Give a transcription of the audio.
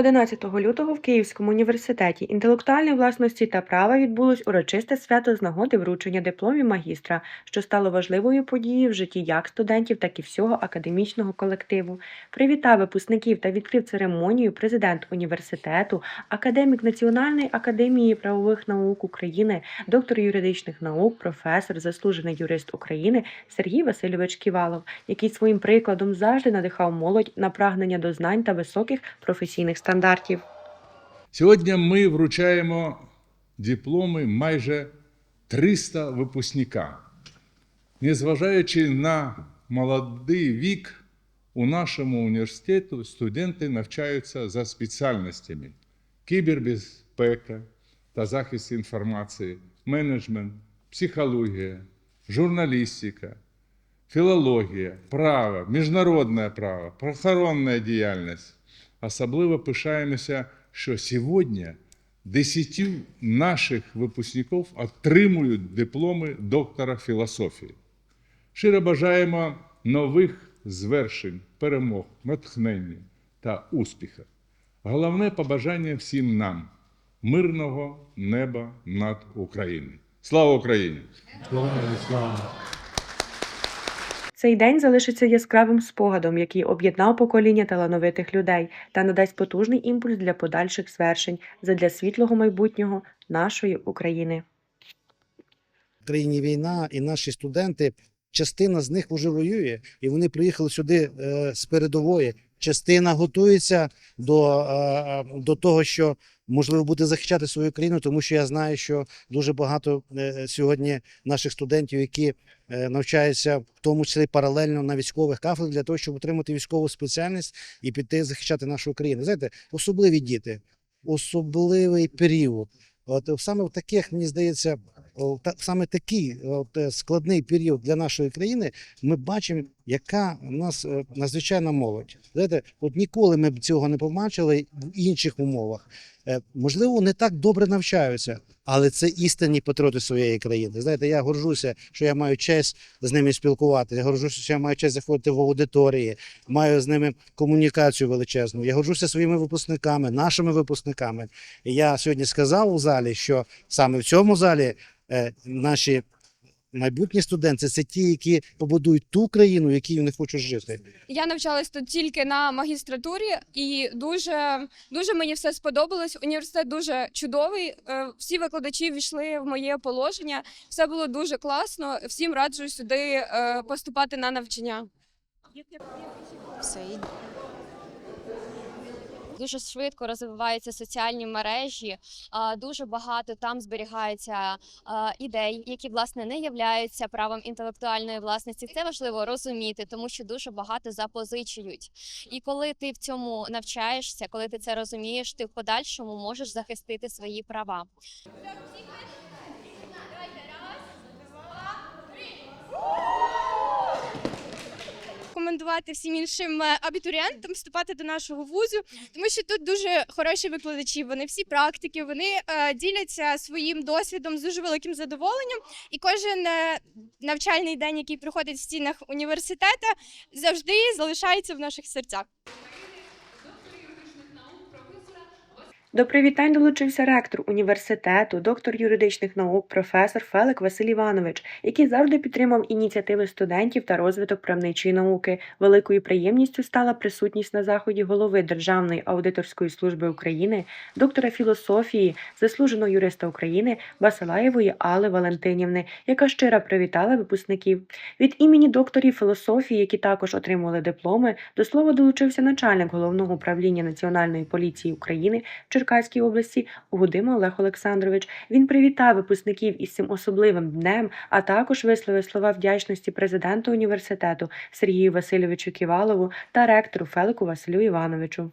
11 лютого в Київському університеті інтелектуальної власності та права відбулось урочисте свято з нагоди вручення дипломів магістра, що стало важливою подією в житті як студентів, так і всього академічного колективу. Привітав випускників та відкрив церемонію президент університету, академік Національної академії правових наук України, доктор юридичних наук, професор, заслужений юрист України Сергій Васильович Ківалов, який своїм прикладом завжди надихав молодь на прагнення до знань та високих професійних стандартів. Сьогодні ми вручаємо дипломи майже 300 випускникам. Незважаючи на молодий вік, у нашому університеті студенти навчаються за спеціальностями кібербезпека та захист інформації, менеджмент, психологія, журналістика, філологія, право, міжнародне право, правоохоронна діяльність. Особливо пишаємося, що сьогодні 10 наших випускників отримують дипломи доктора філософії. Щиро бажаємо нових звершень, перемог, натхнення та успіхів. Головне побажання всім нам мирного неба над Україною. Слава Україні! Цей день залишиться яскравим спогадом, який об'єднав покоління талановитих людей та надасть потужний імпульс для подальших звершень задля світлого майбутнього нашої України. В країні війна, і наші студенти, частина з них вже воює, і вони приїхали сюди е, з передової. Частина готується до, е, до того, що можливо буде захищати свою країну, тому що я знаю, що дуже багато е, сьогодні наших студентів, які е, навчаються, в тому числі паралельно на військових кафедрах, для того, щоб отримати військову спеціальність і піти захищати нашу країну. Знаєте, особливі діти, особливий період. От саме в таких, мені здається, саме такий от, е, складний період для нашої країни, ми бачимо, яка у нас е, надзвичайна молодь. Знаєте, от ніколи ми б цього не побачили в інших умовах. Е, Можливо, не так добре навчаються, але це істинні патріоти своєї країни. Знаєте, я горжуся, що я маю честь з ними спілкуватися. Я горжуся, що я маю честь заходити в аудиторії, маю з ними комунікацію величезну. Я горжуся своїми випускниками, нашими випускниками. І я сьогодні сказав у залі, що саме в цьому залі е, наші майбутні студенти це ті, які побудують ту країну, в якій вони хочуть жити. Я навчалась тут тільки на магістратурі, і дуже дуже мені все сподобалось. Університет дуже чудовий. е, Всі викладачі війшли в моє положення. Все було дуже класно. Всім раджу сюди е, поступати на навчання. все дуже швидко розвиваються соціальні мережі. Дуже багато там зберігається ідей, які власне не являються правом інтелектуальної власності. Це важливо розуміти, тому що дуже багато запозичують. І коли ти в цьому навчаєшся, коли ти це розумієш, ти в подальшому можеш захистити свої права. Рекомендувати всім іншим е, абітурієнтам вступати до нашого вузу, тому що тут дуже хороші викладачі. Вони всі практики, вони е, діляться своїм досвідом з дуже великим задоволенням. І кожен е, навчальний день, який проходить в стінах університету, завжди залишається в наших серцях. До привітань долучився ректор університету, доктор юридичних наук, професор Фелик Василь Іванович, який завжди підтримав ініціативи студентів та розвиток правничої науки. Великою приємністю стала присутність на заході голови Державної аудиторської служби України, доктора філософії, заслуженого юриста України Басилаєвої Алли Валентинівни, яка щиро привітала випускників. Від імені докторів філософії, які також отримували дипломи, до слова долучився начальник головного управління Національної поліції України Черкаській області Гудима Олег Олександрович. Він привітав випускників із цим особливим днем, а також висловив слова вдячності президенту університету Сергію Васильовичу Ківалову та ректору Фелику Василю Івановичу.